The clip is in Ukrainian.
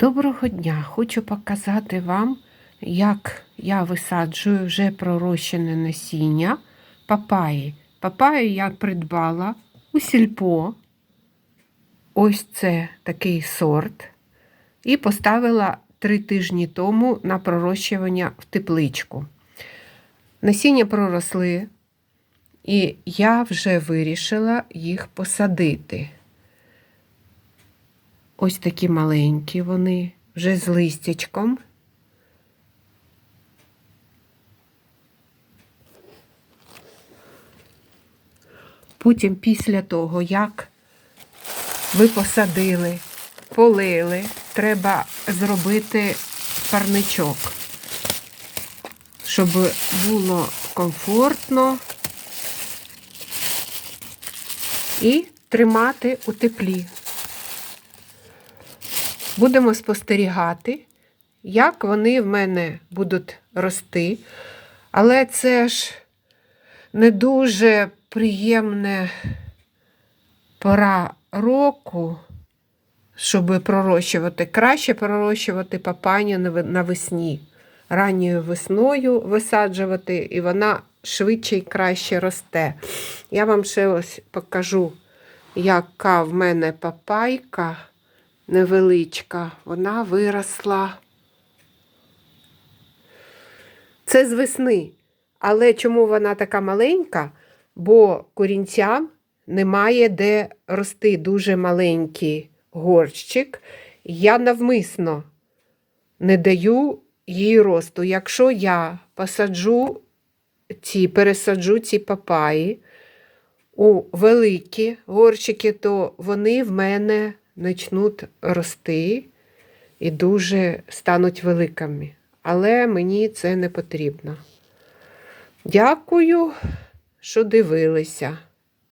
Доброго дня! Хочу показати вам, як я висаджую вже пророщене насіння папаї. Папаю я придбала у сільпо. Ось це такий сорт. І поставила три тижні тому на пророщування в тепличку. Насіння проросли, і я вже вирішила їх посадити. Ось такі маленькі вони, вже з листячком. Потім, після того, як ви посадили, полили, треба зробити парничок, щоб було комфортно і тримати у теплі. Будемо спостерігати, як вони в мене будуть рости. Але це ж не дуже приємна пора року, щоб пророщувати. Краще пророщувати папаню навесні. Ранньою весною висаджувати, і вона швидше і краще росте. Я вам ще ось покажу, яка в мене папайка невеличка, вона виросла. Це з весни. Але чому вона така маленька? Бо корінцям немає де рости дуже маленький горщик. Я навмисно не даю їй росту. Якщо я посаджу ці, пересаджу ці папаї у великі горщики, то вони в мене почнуть рости і дуже стануть великими. Але мені це не потрібно. Дякую, що дивилися.